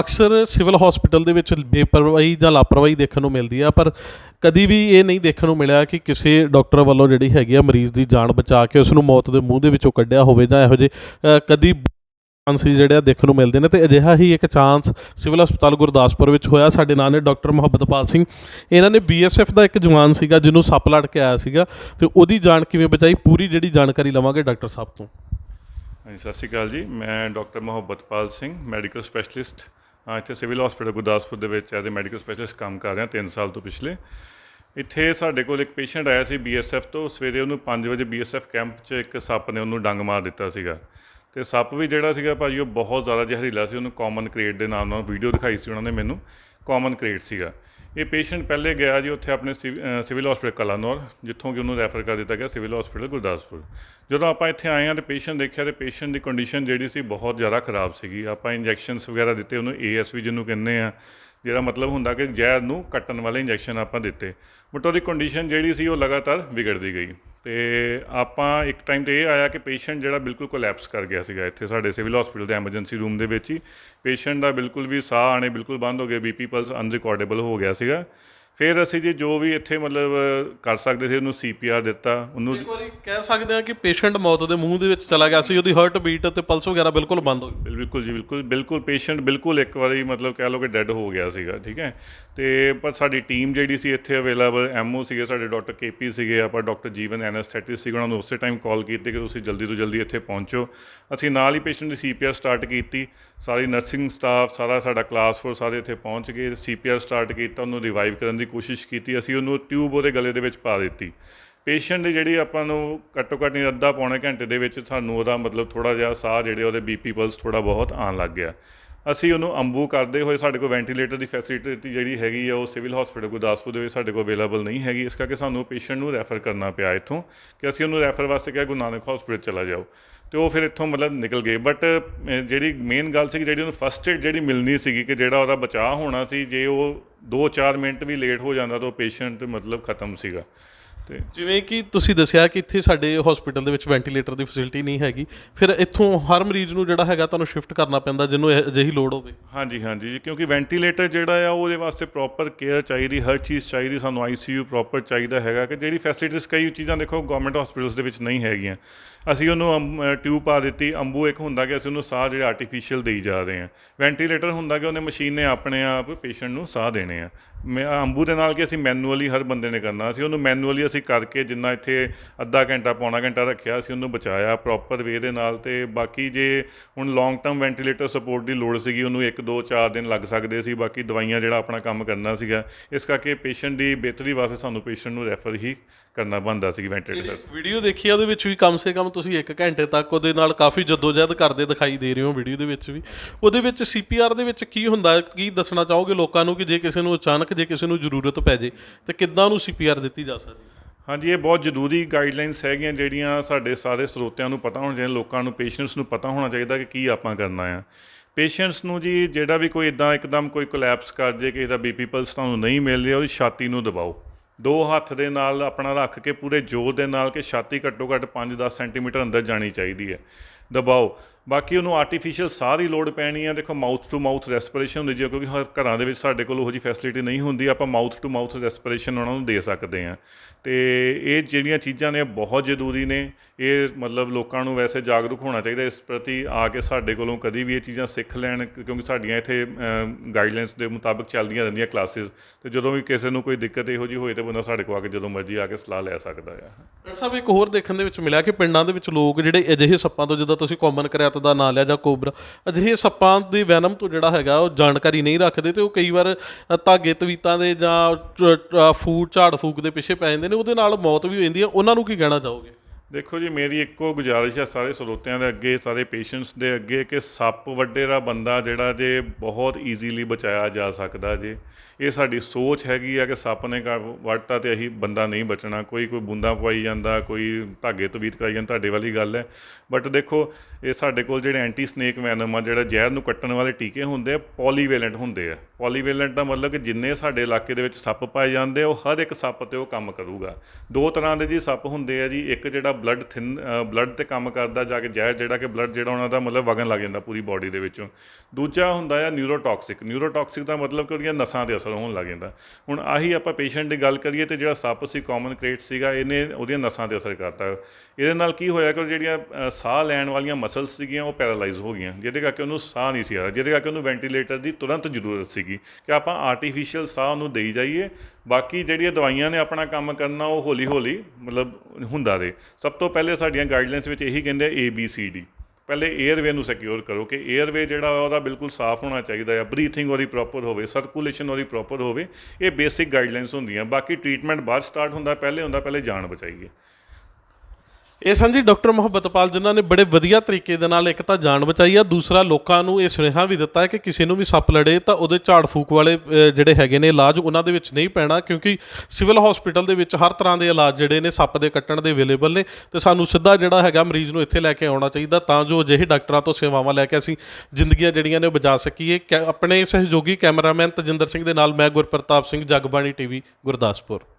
ਅਕਸਰ civil hospital ਦੇ ਵਿੱਚ ਬੇਪਰਵਾਹੀ ਜਾਂ ਲਾਪਰਵਾਹੀ ਦੇਖਣ ਨੂੰ ਮਿਲਦੀ ਆ ਪਰ ਕਦੀ ਵੀ ਇਹ ਨਹੀਂ ਦੇਖਣ ਨੂੰ ਮਿਲਿਆ ਕਿ ਕਿਸੇ ਡਾਕਟਰ ਵੱਲੋਂ ਜਿਹੜੀ ਹੈਗੀ ਆ ਮਰੀਜ਼ ਦੀ ਜਾਨ ਬਚਾ ਕੇ ਉਸ ਨੂੰ ਮੌਤ ਦੇ ਮੂੰਹ ਦੇ ਵਿੱਚੋਂ ਕੱਢਿਆ ਹੋਵੇ ਜਾਂ ਇਹੋ ਜਿਹੇ ਅ, ਕਦੀ ਚਾਂਸ ਜਿਹੜੇ ਆ ਦੇਖਣ ਨੂੰ ਮਿਲਦੇ ਨੇ ਤੇ ਅਜਿਹਾ ਹੀ ਇੱਕ ਚਾਂਸ ਸਿਵਲ ਹਸਪਤਾਲ ਗੁਰਦਾਸਪੁਰ ਵਿੱਚ ਹੋਇਆ। ਸਾਡੇ ਨਾਲ ਨੇ ਡਾਕਟਰ ਮੁਹੱਬਤਪਾਲ ਸਿੰਘ। ਇਹਨਾਂ ਨੇ ਬੀਐਸਐਫ ਦਾ ਇੱਕ ਜਵਾਨ ਸੀਗਾ ਜਿਹਨੂੰ ਸੱਪ ਲੜ ਕੇ ਆਇਆ ਸੀਗਾ ਤੇ ਉਹਦੀ ਜਾਨ ਕਿਵੇਂ ਬਚਾਈ ਪੂਰੀ ਜਿਹੜੀ ਜਾਣਕਾਰੀ ਲਵਾਂਗੇ ਡਾਕਟਰ ਸਾਹਿਬ ਤੋਂ। ਹਾਂਜੀ, ਸਤਿ ਸ਼੍ਰੀ ਅਕਾਲ ਜੀ। ਮੈਂ doctor Muhabbatpal Singh, medical specialist. ਹਾਂ, ਇੱਥੇ ਸਿਵਲ ਹਸਪੀਟਲ ਗੁਰਦਾਸਪੁਰ ਦੇ ਵਿੱਚ ਐਜ਼ ਅ ਮੈਡੀਕਲ ਸਪੈਸ਼ਲਿਸਟ ਕੰਮ ਕਰ ਰਿਹਾ 3 ਸਾਲ ਤੋਂ ਪਿਛਲੇ। ਇੱਥੇ ਸਾਡੇ ਕੋਲ ਇੱਕ ਪੇਸ਼ੈਂਟ ਆਇਆ ਸੀ ਬੀਐਸਐਫ ਤੋਂ। ਸਵੇਰੇ ਉਹਨੂੰ 5 ਵਜੇ ਬੀਐਸਐਫ ਕੈਂਪ 'ਚ ਇੱਕ ਸੱਪ ਨੇ ਉਹਨੂੰ ਡੰਗ ਮਾਰ ਦਿੱਤਾ ਸੀਗਾ। ਤੇ ਸੱਪ ਵੀ ਜਿਹੜਾ ਸੀਗਾ ਭਾਜੀ, ਉਹ ਬਹੁਤ ਜ਼ਿਆਦਾ ਜ਼ਹਿਰੀਲਾ ਸੀ। ਉਹਨੂੰ ਕਾਮਨ ਕ੍ਰੇਟ ਦੇ ਨਾਮ ਨਾਲ ਵੀਡੀਓ ਦਿਖਾਈ ਸੀ ਉਹਨਾਂ ਨੇ ਮੈਨੂੰ। ਕਾਮਨ ਕ੍ਰੇਟ ਸੀਗਾ। ਇਹ ਪੇਸ਼ੈਂਟ ਪਹਿਲੇ ਗਿਆ ਜੀ ਉੱਥੇ ਆਪਣੇ ਸਿਵ- ਸਿਵਲ ਹਸਪੀਟਲ ਕਲਾਨੌਰ, ਜਿੱਥੋਂ ਕਿ ਉਹਨੂੰ ਰੈਫਰ ਕਰ ਦਿੱਤਾ ਗਿਆ ਸਿਵਲ ਹਸਪੀਟਲ ਗੁਰਦਾਸਪੁਰ। ਜਦੋਂ ਆਪਾਂ ਇੱਥੇ ਆਏ ਹਾਂ ਤੇ ਪੇਸ਼ੈਂਟ ਦੇਖਿਆ ਤੇ ਪੇਸ਼ੈਂਟ ਦੀ ਕੰਡੀਸ਼ਨ ਜਿਹੜੀ ਸੀ ਬਹੁਤ ਜ਼ਿਆਦਾ ਖਰਾਬ ਸੀਗੀ। ਆਪਾਂ ਇੰਜੈਕਸ਼ਨਸ ਵਗੈਰਾ ਦਿੱਤੇ ਉਹਨੂੰ ਏਐਸਵੀ ਜਿਹਨੂੰ ਕਹਿੰਦੇ ਆ ਜਿਹੜਾ ਮਤਲਬ ਹੁੰਦਾ ਕਿ ਜ਼ਹਿਰ ਨੂੰ ਕੱਟਣ ਵਾਲੇ ਇੰਜੈਕਸ਼ਨ ਆਪਾਂ ਦਿੱਤੇ। ਬਟ ਉਹਦੀ ਕੰਡੀਸ਼ਨ ਜਿਹੜੀ ਸੀ ਉਹ ਲਗਾਤਾਰ ਵਿਗੜਦੀ ਗਈ। ਤੇ ਆਪਾਂ ਇੱਕ ਟਾਈਮ ਤੇ ਇਹ ਆਇਆ ਕਿ ਪੇਸ਼ੈਂਟ ਜਿਹੜਾ ਬਿਲਕੁਲ ਕੋਲੈਪਸ ਕਰ ਗਿਆ ਸੀਗਾ ਇੱਥੇ ਸਾਡੇ ਸਿਵਲ ਹਸਪੀਟਲ ਦੇ ਐਮਰਜੈਂਸੀ ਰੂਮ ਦੇ ਵਿੱਚ ਹੀ। ਪੇਸ਼ੈਂਟ ਦਾ ਬਿਲਕੁਲ ਵੀ ਸਾਹ ਆਣੇ ਬਿਲਕੁਲ ਬੰਦ ਹੋ ਗਏ ਬੀਪੀ ਪਲਸ ਅਨਰਿਕਾਰਡੇਬਲ ਹੋ ਗਿਆ ਸੀਗਾ। ਫਿਰ ਅਸੀਂ ਜੀ ਜੋ ਵੀ ਇੱਥੇ ਮਤਲਬ ਕਰ ਸਕਦੇ ਸੀ ਉਹਨੂੰ ਸੀਪੀਆਰ ਦਿੱਤਾ ਉਹਨੂੰ ਇੱਕ ਵਾਰੀ ਕਹਿ ਸਕਦੇ ਹਾਂ ਕਿ ਪੇਸ਼ੈਂਟ ਮੌਤ ਦੇ ਮੂੰਹ ਦੇ ਵਿੱਚ ਚਲਾ ਗਿਆ ਸੀ ਉਹਦੀ ਹਾਰਟ ਬੀਟ ਅਤੇ ਪਲਸ ਵਗੈਰਾ ਬਿਲਕੁਲ ਬੰਦ ਹੋ ਗਈ। ਬਿਲਕੁਲ ਜੀ ਬਿਲਕੁਲ ਬਿਲਕੁਲ ਪੇਸ਼ੈਂਟ ਬਿਲਕੁਲ ਇੱਕ ਵਾਰੀ ਮਤਲਬ ਕਹਿ ਲਓ ਕਿ ਡੈੱਡ ਹੋ ਗਿਆ ਸੀਗਾ ਠੀਕ ਹੈ। ਤੇ ਪਰ ਸਾਡੀ ਟੀਮ ਜਿਹੜੀ ਸੀ ਇੱਥੇ ਅਵੇਲੇਬਲ ਐਮਓ ਸੀਗੇ ਸਾਡੇ ਡਾਕਟਰ ਕੇਪੀ ਸੀਗੇ ਆਪਾਂ ਡਾਕਟਰ ਜੀਵਨ ਐਨਸਥੈਟਿਸਟ ਸੀਗੇ ਉਹਨਾਂ ਨੂੰ ਉਸੇ ਟਾਈਮ ਕਾਲ ਕੀਤੀ ਕਿ ਤੁਸੀਂ ਜਲਦੀ ਤੋਂ ਜਲਦੀ ਇੱਥੇ ਪਹੁੰਚੋ। ਅਸੀਂ ਨਾਲ ਹੀ ਪੇਸ਼ੈਂਟ ਦੀ ਸੀਪੀਆਰ ਸਟਾਰਟ ਕੀਤੀ ਸਾਰੀ ਨਰਸਿੰਗ ਸਟਾਫ ਸਾਰਾ ਸਾਡਾ ਕਲਾਸ ਫੋਰ ਸਾਰੇ ਇੱਥੇ ਪਹੁੰਚ ਗਏ ਸੀਪੀਆਰ ਸਟਾਰਟ ਕੀਤਾ ਉਹਨੂੰ ਰਿਵਾਈਵ ਕਰਨ ਦੀ ਕੋਸ਼ਿਸ਼ ਕੀਤੀ, ਅਸੀਂ ਉਹਨੂੰ ਟਿਊਬ ਉਹਦੇ ਗਲੇ ਦੇ ਵਿੱਚ ਪਾ ਦਿੱਤੀ। ਪੇਸ਼ੈਂਟ ਦੀ ਜਿਹੜੀ ਆਪਾਂ ਨੂੰ ਘੱਟੋ ਘੱਟ ਨਹੀਂ ਅੱਧਾ ਪੌਣੇ ਘੰਟੇ ਦੇ ਵਿੱਚ ਸਾਨੂੰ ਉਹਦਾ ਮਤਲਬ ਥੋੜਾ ਜਿਹਾ ਸਾਹ ਜਿਹੜੇ ਉਹਦੇ ਬੀਪੀ ਪਲਸ ਥੋੜਾ ਬਹੁਤ ਆਉਣ ਲੱਗ ਗਿਆ। ਅਸੀਂ ਉਹਨੂੰ ਅੰਬੂ ਕਰਦੇ ਹੋਏ ਸਾਡੇ ਕੋਲ ਵੈਂਟੀਲੇਟਰ ਦੀ ਫੈਸਿਲਿਟੀ ਜਿਹੜੀ ਹੈਗੀ ਆ, ਉਹ ਸਿਵਲ ਹਸਪੀਟਲ ਗੁਰਦਾਸਪੁਰ ਦੇ ਵਿੱਚ ਸਾਡੇ ਕੋਲ ਅਵੇਲੇਬਲ ਨਹੀਂ ਹੈਗੀ। ਇਸ ਕਰਕੇ ਸਾਨੂੰ ਪੇਸ਼ੈਂਟ ਨੂੰ ਰੈਫਰ ਕਰਨਾ ਪਿਆ ਇੱਥੋਂ ਕਿ ਅਸੀਂ ਉਹਨੂੰ ਰੈਫਰ ਵਾਸਤੇ ਕਿਹਾ ਗੁਰੂ ਨਾਨਕ ਹਸਪੀਟਲ ਚਲਾ ਜਾਓ। ਤੇ ਉਹ ਫਿਰ ਇੱਥੋਂ ਮਤਲਬ ਨਿਕਲ ਗਏ। ਬਟ ਜਿਹੜੀ ਮੇਨ ਗੱਲ ਸੀ ਜਿਹੜੀ ਉਹਨੂੰ ਫਸਟ ਏਡ ਜਿਹੜੀ ਮਿਲਣੀ ਸੀਗੀ ਕਿ ਜਿਹੜਾ ਉਹਦਾ ਬਚਾਅ ਹੋਣਾ ਸੀ, ਜੇ ਉਹ 2-4 ਮਿੰਟ ਵੀ ਲੇਟ ਹੋ ਜਾਂਦਾ ਤਾਂ ਉਹ ਪੇਸ਼ੈਂਟ ਮਤਲਬ ਖਤਮ ਸੀਗਾ। ਤੇ। ਜਿਵੇਂ ਕਿ ਤੁਸੀਂ ਦੱਸਿਆ ਕਿ ਇੱਥੇ ਸਾਡੇ ਹਸਪੀਟਲ ਦੇ ਵਿੱਚ ਵੈਂਟੀਲੇਟਰ ਦੀ ਫੈਸਿਲਿਟੀ ਨਹੀਂ ਹੈਗੀ ਫਿਰ ਇੱਥੋਂ ਹਰ ਮਰੀਜ਼ ਨੂੰ ਜਿਹੜਾ ਹੈਗਾ ਤੁਹਾਨੂੰ ਸ਼ਿਫਟ ਕਰਨਾ ਪੈਂਦਾ ਜਿਹਨੂੰ ਇਹ- ਅਜਿਹੀ ਲੋੜ ਹੋਵੇ। ਹਾਂਜੀ ਹਾਂਜੀ ਜੀ, ਕਿਉਂਕਿ ਵੈਂਟੀਲੇਟਰ ਜਿਹੜਾ ਆ ਉਹਦੇ ਵਾਸਤੇ ਪ੍ਰੋਪਰ ਕੇਅਰ ਚਾਹੀਦੀ ਹਰ ਚੀਜ਼ ਚਾਹੀਦੀ ਸਾਨੂੰ ਆਈਸੀਯੂ ਪ੍ਰੋਪਰ ਚਾਹੀਦਾ ਹੈਗਾ ਕਿ ਜਿਹੜੀ ਫੈਸਿਲਿਟੀਜ਼ ਕਈ ਚੀਜ਼ਾਂ ਦੇਖੋ ਗਵਰਨਮੈਂਟ ਹਸਪੀਟਲਸ ਦੇ ਵਿੱਚ ਨਹੀਂ ਹੈਗੀਆਂ। ਅਸੀਂ ਉਹਨੂੰ ਟਿਊਬ ਪਾ ਦਿੱਤੀ ਅੰਬੂ ਇੱਕ ਹੁੰਦਾ ਕਿ ਅਸੀਂ ਉਹਨੂੰ ਸਾਹ ਜਿਹੜੇ ਆਰਟੀਫੀਸ਼ੀਅਲ ਦੇਈ ਜਾ ਰਹੇ ਹਾਂ। ਵੈਂਟੀਲੇਟਰ ਹੁੰਦਾ ਕਿ ਉਹਨੇ ਮਸ਼ੀਨ ਨੇ ਆਪਣੇ ਆਪ ਪੇਸ਼ੈਂਟ ਨੂੰ ਸਾਹ ਦੇਣੇ ਆ। ਮੈਂ ਅੰਬੂ ਦੇ ਨਾਲ ਕਿ ਅਸੀਂ ਮੈਨੂਅਲੀ ਹਰ ਬੰਦੇ ਨੇ ਕਰਨਾ ਸੀ ਉਹਨੂੰ ਮੈਨੂਅਲੀ ਅਸੀਂ ਕਰਕੇ ਜਿੰਨਾ ਇੱਥੇ ਅੱਧਾ ਘੰਟਾ ਪੌਣਾ ਘੰਟਾ ਰੱਖਿਆ ਅਸੀਂ ਉਹਨੂੰ ਬਚਾਇਆ ਪ੍ਰੋਪਰ ਵੇ ਦੇ ਨਾਲ ਤੇ ਬਾਕੀ ਜੇ ਹੁਣ ਲੌਂਗ ਟਰਮ ਵੈਂਟੀਲੇਟਰ ਸਪੋਰਟ ਦੀ ਲੋੜ ਸੀਗੀ ਉਹਨੂੰ 1 2 4 ਦਿਨ ਲੱਗ ਸਕਦੇ ਸੀ ਬਾਕੀ ਦਵਾਈਆਂ ਜਿਹੜਾ ਆਪਣਾ ਕੰਮ ਕਰਨਾ ਸੀਗਾ ਇਸ ਕਰਕੇ ਪੇਸ਼ੈਂਟ ਦੀ ਬਿਹਤਰੀ ਵਾਸਤੇ ਸਾਨੂੰ ਪੇਸ਼ੈਂਟ ਨੂੰ ਰੈਫਰ ਹੀ ਕਰਨਾ ਬਣਦਾ ਸੀ ਵੈਂਟੀਲੇਟਰ ਵੀਡੀਓ ਦੇਖੀ ਆ ਉਹਦੇ ਵਿੱਚ ਵੀ ਕਮ ਸੇ ਕਮ ਤੁਸੀਂ 1 ਘੰਟੇ ਤੱਕ ਉਹਦੇ ਨਾਲ ਕਾਫੀ ਜਦੋਜਹਿਦ ਕਰਦੇ ਦਿਖਾਈ ਦੇ ਰਹੇ ਹੋ ਵੀਡੀਓ ਦੇ ਵਿੱਚ ਵੀ ਉਹਦੇ ਵਿੱਚ ਸੀਪੀਆਰ ਦੇ ਵਿੱਚ ਕੀ ਹੁੰਦਾ? ਕੀ ਦੱਸਣਾ ਚਾਹੋਗੇ ਲੋਕਾਂ ਨੂੰ ਕਿ ਜੇ ਕਿਸੇ ਨੂੰ ਅਚਾਨਕ ਜੇ ਕਿਸੇ ਨੂੰ ਜ਼ਰੂਰਤ ਪੈ ਜੇ ਤੇ ਕਿੱਦਾਂ ਉਹਨੂੰ ਸੀਪੀਆਰ ਦਿੱਤੀ ਜਾ ਸਕਦੀ ਹੈ ਹਾਂਜੀ, ਇਹ ਬਹੁਤ ਜ਼ਰੂਰੀ ਗਾਈਡਲਾਈਨਸ ਹੈਗੀਆਂ ਜਿਹੜੀਆਂ ਸਾਡੇ ਸਾਰੇ ਸਰੋਤਿਆਂ ਨੂੰ ਪਤਾ ਹੋਣਾ ਚਾਹੀਦਾ ਲੋਕਾਂ ਨੂੰ ਪੇਸ਼ੈਂਟਸ ਨੂੰ ਪਤਾ ਹੋਣਾ ਚਾਹੀਦਾ ਕਿ ਕੀ ਆਪਾਂ ਕਰਨਾ ਆ। ਪੇਸ਼ੈਂਟਸ ਨੂੰ ਜੀ, ਜਿਹੜਾ ਵੀ ਕੋਈ ਇਦਾਂ ਇੱਕਦਮ ਕੋਈ ਕੋਲੈਪਸ ਕਰ ਜੇ, ਕਿਸੇ ਦਾ ਬੀਪੀ ਪਲਸ ਤੁਹਾਨੂੰ ਨਹੀਂ ਮਿਲ ਰਿਹਾ, ਉਹਦੀ ਛਾਤੀ ਨੂੰ ਦਬਾਓ। ਦੋ ਹੱਥ ਦੇ ਨਾਲ ਆਪਣਾ ਰੱਖ ਕੇ, ਪੂਰੇ ਜ਼ੋਰ ਦੇ ਨਾਲ ਕਿ ਛਾਤੀ ਘੱਟੋ ਘੱਟ 5-10 ਸੈਂਟੀਮੀਟਰ ਅੰਦਰ ਜਾਣੀ ਚਾਹੀਦੀ ਹੈ। ਦਬਾਓ। ਬਾਕੀ ਉਹਨੂੰ ਆਰਟੀਫੀਸ਼ੀਅਲ ਸਾਹ ਦੀ ਲੋੜ ਪੈਣੀ ਹੈ ਦੇਖੋ ਮਾਊਥ ਟੂ ਮਾਊਥ ਰੈਸਪੀਰੇਸ਼ਨ ਹੁੰਦੀ ਜੀ ਕਿਉਂਕਿ ਹਰ ਘਰਾਂ ਦੇ ਵਿੱਚ ਸਾਡੇ ਕੋਲ ਉਹ ਜੀ ਫੈਸਿਲਿਟੀ ਨਹੀਂ ਹੁੰਦੀ। ਆਪਾਂ ਮਾਊਥ ਟੂ ਮਾਊਥ ਰੈਸਪੀਰੇਸ਼ਨ ਉਹਨਾਂ ਨੂੰ ਦੇ ਸਕਦੇ ਹਾਂ ਤੇ ਇਹ ਜਿਹੜੀਆਂ ਚੀਜ਼ਾਂ ਨੇ ਬਹੁਤ ਜ਼ਰੂਰੀ ਨੇ। ਇਹ ਮਤਲਬ ਲੋਕਾਂ ਨੂੰ ਵੈਸੇ ਜਾਗਰੂਕ ਹੋਣਾ ਚਾਹੀਦਾ। ਇਸ ਪ੍ਰਤੀ ਆ ਕੇ ਸਾਡੇ ਕੋਲੋਂ ਕਦੀ ਵੀ ਇਹ ਚੀਜ਼ਾਂ ਸਿੱਖ ਲੈਣ, ਕਿਉਂਕਿ ਸਾਡੀਆਂ ਇੱਥੇ ਗਾਈਡਲਾਈਨਸ ਦੇ ਮੁਤਾਬਕ ਚੱਲਦੀਆਂ ਰਹਿੰਦੀਆਂ ਕਲਾਸਿਸ ਤੇ ਜਦੋਂ ਵੀ ਕਿਸੇ ਨੂੰ ਕੋਈ ਦਿੱਕਤ ਇਹੋ ਜਿਹੀ ਹੋਏ ਤੇ ਬੰਦਾ ਸਾਡੇ ਕੋਲ ਆ ਕੇ ਜਦੋਂ ਮਰਜ਼ੀ ਆ ਕੇ ਸਲਾਹ ਲੈ ਸਕਦਾ ਆ। ਡਾਕਟਰ ਸਾਹਿਬ, ਇੱਕ ਹੋਰ ਦੇਖਣ ਦੇ ਵਿੱਚ ਮਿਲਿਆ ਕਿ ਪਿੰਡਾਂ ਦੇ ਵਿੱਚ ਲੋਕ ਜਿਹੜੇ ਅਜਿਹੇ ਸੱਪਾਂ ਤੋਂ ਜਦੋਂ ਤੁਸੀਂ ਕਾਮਨ ਕਰਿਆਤ ਦਾ ਨਾਂ ਲਿਆ ਜਾਂ ਕੋਬਰਾ ਅਜਿਹੇ ਸੱਪਾਂ ਦੇ ਵੈਨਮ ਤੋਂ ਜਿਹੜਾ ਹੈਗਾ, ਉਹ ਜਾਣਕਾਰੀ ਨਹੀਂ ਰੱਖਦੇ ਤੇ ਉਹ ਕਈ ਵਾਰ ਧਾਗੇ ਤਵੀਤਾਂ ਦੇ ਜਾਂ ਫੂਡ ਝਾੜ ਫੂਕ ਦੇ ਪਿੱਛੇ ਪੈ ਜਾਂਦੇ ਨੇ, ਉਹਦੇ ਨਾਲ ਮੌਤ ਵੀ ਹੋ ਜਾਂਦੀ ਹੈ। ਉਹਨਾਂ ਨੂੰ ਕੀ ਕਹਿਣਾ ਚਾਹੋਗੇ? ਦੇਖੋ ਜੀ, ਮੇਰੀ ਇੱਕੋ ਗੁਜ਼ਾਰਿਸ਼ ਹੈ ਸਾਰੇ ਸਰੋਤਿਆਂ ਦੇ ਅੱਗੇ, ਸਾਰੇ ਪੇਸ਼ੈਂਟਸ ਦੇ ਅੱਗੇ ਕਿ ਸੱਪ ਵੱਡੇ ਦਾ ਬੰਦਾ ਜਿਹੜਾ ਜੇ ਬਹੁਤ ਈਜ਼ੀਲੀ ਬਚਾਇਆ ਜਾ ਸਕਦਾ ਜੇ। ਇਹ ਸਾਡੀ ਸੋਚ ਹੈਗੀ ਆ ਕਿ ਸੱਪ ਨੇ ਕ- ਵੱਢਤਾ ਤੇ ਅਸੀਂ ਬੰਦਾ ਨਹੀਂ ਬਚਣਾ। ਕੋਈ ਕੋਈ ਬੂੰਦਾ ਪਵਾਈ ਜਾਂਦਾ, ਕੋਈ ਧਾਗੇ ਤਵੀਤ ਕਰਾਈ ਜਾਂਦਾ, ਤੁਹਾਡੇ ਵਾਲੀ ਗੱਲ ਹੈ। ਬਟ ਦੇਖੋ, ਇਹ ਸਾਡੇ ਕੋਲ ਜਿਹੜੇ ਐਂਟੀ ਸਨੇਕ ਵੈਨਮ ਆ, ਜਿਹੜਾ ਜ਼ਹਿਰ ਨੂੰ ਕੱਟਣ ਵਾਲੇ ਟੀਕੇ ਹੁੰਦੇ ਆ ਪੋਲੀਵੈਲੈਂਟ ਹੁੰਦੇ ਆ। ਪੋਲੀਵੈਲੈਂਟ ਦਾ ਮਤਲਬ ਕਿ ਜਿੰਨੇ ਸਾਡੇ ਇਲਾਕੇ ਦੇ ਵਿੱਚ ਸੱਪ ਪਾਏ ਜਾਂਦੇ ਉਹ ਹਰ ਇੱਕ ਸੱਪ ਤੇ ਉਹ ਕੰਮ ਕਰੂਗਾ। ਦੋ ਤਰ੍ਹਾਂ ਦੇ ਜੀ ਸੱਪ ਹੁੰਦੇ ਆ ਜੀ, ਇੱਕ ਜਿਹੜਾ ਬਲੱਡ ਥਿਨ ਬਲੱਡ ਤੇ ਕੰਮ ਕਰਦਾ ਜਾ ਕੇ ਜ਼ਹਿਰ, ਜਿਹੜਾ ਕਿ ਬਲੱਡ ਜਿਹੜਾ ਉਹਨਾਂ ਦਾ ਮਤਲਬ ਵਗਣ ਲੱਗ ਜਾਂਦਾ ਪੂਰੀ ਬਾਡੀ ਦੇ ਵਿੱਚੋਂ। ਦੂਜਾ ਹੁੰਦਾ ਆ ਨਿਊਰੋਟੌਕਸਿਕ ਨਿਊਰੋਟੌਕਸਿਕ ਦਾ ਮਤਲਬ ਕਿ ਉਹਦੀਆਂ ਨਸਾਂ ਤੇ ਅਸਰ ਹੋਣ ਲੱਗ ਜਾਂਦਾ। ਹੁਣ ਆਹੀ ਆਪਾਂ ਪੇਸ਼ੈਂਟ ਦੀ ਗੱਲ ਕਰੀਏ ਤੇ ਜਿਹੜਾ ਸੱਪ ਸੀ ਕਾਮਨ ਕ੍ਰੇਟ ਸੀਗਾ, ਇਹਨੇ ਉਹਦੀਆਂ ਨਸਾਂ ਤੇ ਅਸਰ ਕਰਤਾ। ਇਹਦੇ ਨਾਲ ਕੀ ਹੋਇਆ ਕਿ ਉਹ ਜਿਹੜੀਆਂ ਸਾਹ ਲੈਣ ਵਾਲੀਆਂ ਮਸਲਸ ਸੀਗੀਆਂ, ਉਹ ਪੈਰਾਲਾਈਜ਼ ਹੋ ਗਈਆਂ। ਜਿਹਦੇ ਕਰਕੇ ਉਹਨੂੰ ਸਾਹ ਨਹੀਂ ਸੀ ਆ ਰਿਹਾ। ਜਿਹਦੇ ਕਰਕੇ ਉਹਨੂੰ ਵੈਂਟੀਲੇਟਰ ਦੀ ਤੁਰੰਤ ਜ਼ਰੂਰਤ ਸੀਗੀ ਕਿ ਆਪਾਂ ਆਰਟੀਫੀਸ਼ੀਅਲ ਸਾਹ ਉਹਨੂੰ ਦੇਈ ਜਾਈਏ ਬਾਕੀ ਜਿਹੜੀਆਂ ਦਵਾਈਆਂ ਨੇ ਆਪਣਾ ਕੰਮ ਕਰਨਾ ਉਹ ਹੌਲੀ ਹੌਲੀ ਮਤਲਬ ਹੁੰਦਾ ਰਹੇ। ਸਭ ਤੋਂ ਪਹਿਲੇ ਸਾਡੀਆਂ ਗਾਈਡਲਾਈਨਸ ਵਿੱਚ ਇਹੀ ਕਹਿੰਦੇ ਆ ਏ ਬੀ ਸੀ ਡੀ ਪਹਿਲੇ 에ਅਰਵੇ ਨੂੰ ਸਿਕਿਉਰ ਕਰੋ ਕਿ 에ਅਰਵੇ ਜਿਹੜਾ ਉਹਦਾ ਬਿਲਕੁਲ ਸਾਫ਼ ਹੋਣਾ ਚਾਹੀਦਾ ਆ ਬਰੀਥਿੰਗ ਉਹਦੀ ਪ੍ਰੋਪਰ ਹੋਵੇ ਸਰਕੂਲੇਸ਼ਨ ਉਹਦੀ ਪ੍ਰੋਪਰ ਹੋਵੇ। ਇਹ ਬੇਸਿਕ ਗਾਈਡਲਾਈਨਸ ਹੁੰਦੀਆਂ। ਬਾਕੀ ਟ੍ਰੀਟਮੈਂਟ ਬਾਅਦ ਸਟਾਰਟ ਹੁੰਦਾ, ਪਹਿਲੇ ਹੁੰਦਾ, ਪਹਿਲੇ ਜਾਨ ਬਚਾਈਏ। ਇਹ ਸਾਂਝੀ ਜੀ ਡਾਕਟਰ ਮੁਹੱਬਤਪਾਲ ਜਿਨ੍ਹਾਂ ਨੇ ਬੜੇ ਵਧੀਆ ਤਰੀਕੇ ਦੇ ਨਾਲ ਇੱਕ ਤਾਂ ਜਾਨ ਬਚਾਈ ਆ, ਦੂਸਰਾ ਲੋਕਾਂ ਨੂੰ ਇਹ ਸੁਨੇਹਾ ਵੀ ਦਿੱਤਾ ਹੈ ਕਿ ਕਿਸੇ ਨੂੰ ਵੀ ਸੱਪ ਲੜੇ, ਤਾਂ ਉਹਦੇ ਝਾੜ ਫੂਕ ਵਾਲੇ ਜਿਹੜੇ ਹੈਗੇ ਨੇ, ਇਲਾਜ ਉਹਨਾਂ ਦੇ ਵਿੱਚ ਨਹੀਂ ਪੈਣਾ, ਕਿਉਂਕਿ ਸਿਵਲ ਹਸਪੀਟਲ ਦੇ ਵਿੱਚ ਹਰ ਤਰ੍ਹਾਂ ਦੇ ਇਲਾਜ ਜਿਹੜੇ ਨੇ ਸੱਪ ਦੇ ਕੱਟਣ ਦੇ ਅਵੇਲੇਬਲ ਨੇ, ਤੇ ਸਾਨੂੰ ਸਿੱਧਾ ਜਿਹੜਾ ਹੈਗਾ ਮਰੀਜ਼ ਨੂੰ ਇੱਥੇ ਲੈ ਕੇ ਆਉਣਾ ਚਾਹੀਦਾ, ਤਾਂ ਜੋ ਅਜਿਹੇ ਡਾਕਟਰਾਂ ਤੋਂ ਸੇਵਾਵਾਂ ਲੈ ਕੇ ਅਸੀਂ ਜ਼ਿੰਦਗੀਆਂ ਜਿਹੜੀਆਂ ਨੇ ਉਹ ਬਚਾ ਸਕੀਏ। ਕੈ- ਆਪਣੇ ਸਹਿਯੋਗੀ ਕੈਮਰਾਮੈਨ ਤਜਿੰਦਰ ਸਿੰਘ ਦੇ ਨਾਲ ਮੈਂ ਗੁਰਪ੍ਰਤਾਪ ਸਿੰਘ, ਜਗਬਾਣੀ ਟੀਵੀ, ਗੁਰਦਾਸਪੁਰ।